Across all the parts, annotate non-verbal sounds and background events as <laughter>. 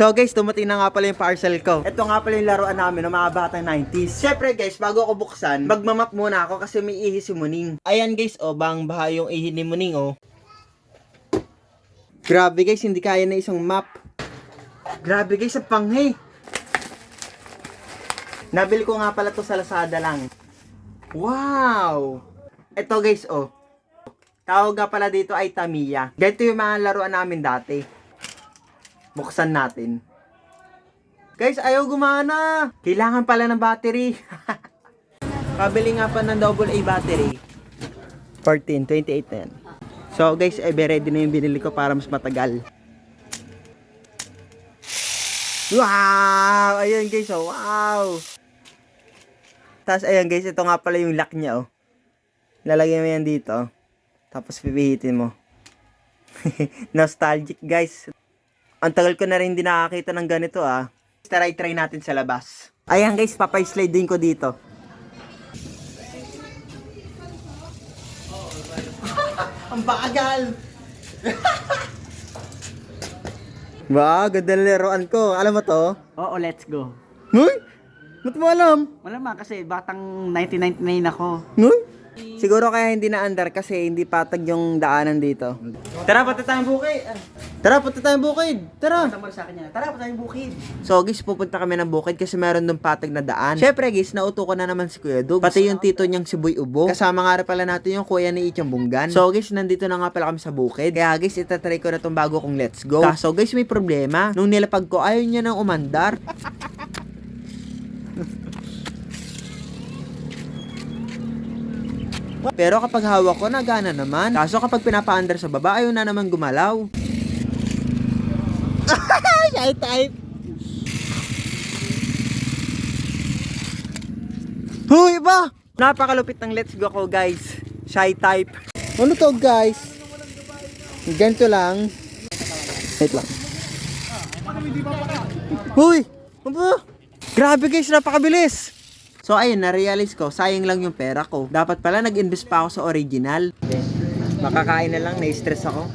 So guys, dumating na nga pala yung parcel ko. Ito nga pala yung laruan namin ng mga batang 90s. Syempre guys, bago ako buksan, magmamap muna ako kasi may ihi si Muning. Ayan guys, oh, bang baha yung ihi ni Muning, oh. Grabe guys, hindi kaya na isang map. Grabe guys, ang panghe. Nabili ko nga pala to sa Lazada lang. Wow! Ito guys, oh. Tawag nga pala dito ay Tamiya. Ganito yung mga laruan namin dati. Buksan natin. Guys, ayaw gumana. Kailangan pala ng battery. <laughs> Pabili nga pa ng double A battery. 14, 28 na yan. So guys, eh, ready na yung binili ko para mas matagal. Wow! Ayan guys, oh, wow! Tapos ayan guys, ito nga pala yung lock niya, oh. Lalagyan mo yan dito. Tapos pipihitin mo. <laughs> Nostalgic guys. Ang tagal ko na rin hindi nakakita ng ganito ah. Try try natin sa labas. Ayan guys, papay-slide din ko dito. <laughs> Ang bagal! <laughs> Wow, ganda ng laruan ko. Alam mo to? Oo, let's go. Huy? Ba't mo alam? Malamang kasi batang 1999 ako. Huy? Siguro kaya hindi na andar kasi hindi patag yung daanan dito. Tara, punta tayong bukid. Tara, punta tayong bukid. Tara. Tama sa akin yan. Tara, pa tayong bukid. So guys, pupunta kami ng bukid kasi meron doon patag na daan. Syempre guys, nauto ko na naman si Kuya Dug. Pati yung tito niyang si Boy Ubo. Kasama nga rin pala natin yung kuya ni Ichang Bunggan. So guys, nandito na nga pala kami sa bukid. Kaya guys, itatry ko na tong bago kong let's go. Kaso guys, may problema. Nung nilapag ko, ayaw niya nang umandar. Pero kapag hawak ko, nagana naman. Kaso kapag pinapaandar sa baba, ayaw na naman gumalaw. <laughs> Shy type. Huy, ba? Napakalupit ng let's go ko, guys. Shy type. Ano to, guys? Ganito lang. Wait lang. Huy! Ano ba? Grabe guys, napakabilis! So ayun, na-realize ko, sayang lang yung pera ko. Dapat pala nag-invest pa ako sa original. Makakain na lang, na-stress ako.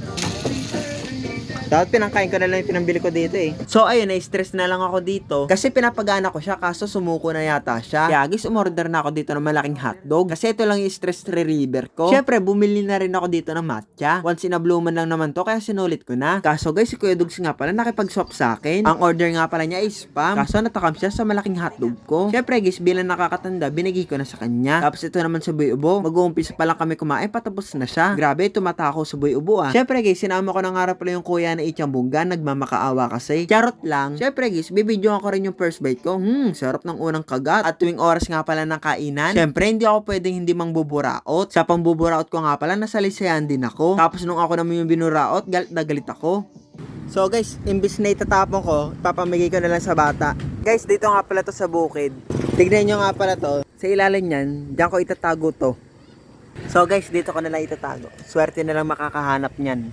Dapat pinangkain ko na lang yung pinambili ko dito eh. So ayun, na-stress na lang ako dito. Kasi pinapagana ko siya, kaso sumuko na yata siya. Kaya guys, umorder na ako dito ng malaking hotdog. Kasi ito lang yung stress reliever ko. Syempre, bumili na rin ako dito ng matcha. Once in a blue man lang naman to, kaya sinulit ko na. Kaso guys, si Kuya Dugs nga pala nakipag-swap sa akin. Ang order nga pala niya ay spam. Kaso natakam siya sa malaking hotdog ko. Syempre guys, bilang nakakatanda, binigay ko na sa kanya. Tapos ito naman sa Boy Ubo. Mag-uumpisa pa lang kami kumain, patapos na siya. Grabe, tumatako sa Boy Ubo ah. Syempre guys, sinama ko na nga pala yung kuya na Ichang Bunggan, nagmamakaawa kasi. Charot lang. Syempre guys, bibidyoan ko rin yung first bite ko. Hmm, sarap ng unang kagat. At tuwing oras nga pala ng kainan, syempre hindi ako pwedeng hindi mang buburaot. Sa pambuburaot ko nga pala, nasa lisayan din ako. Tapos nung ako naman yung binuraot, galit na galit ako. So guys, imbis na itatapon ko, papamigay ko na lang sa bata. Guys, dito nga pala to sa bukid. Tignan nyo nga pala to. Sa ilalim yan, diyan ko itatago to. So guys, dito ko na lang itatago. Swerte na lang makakahanap niyan.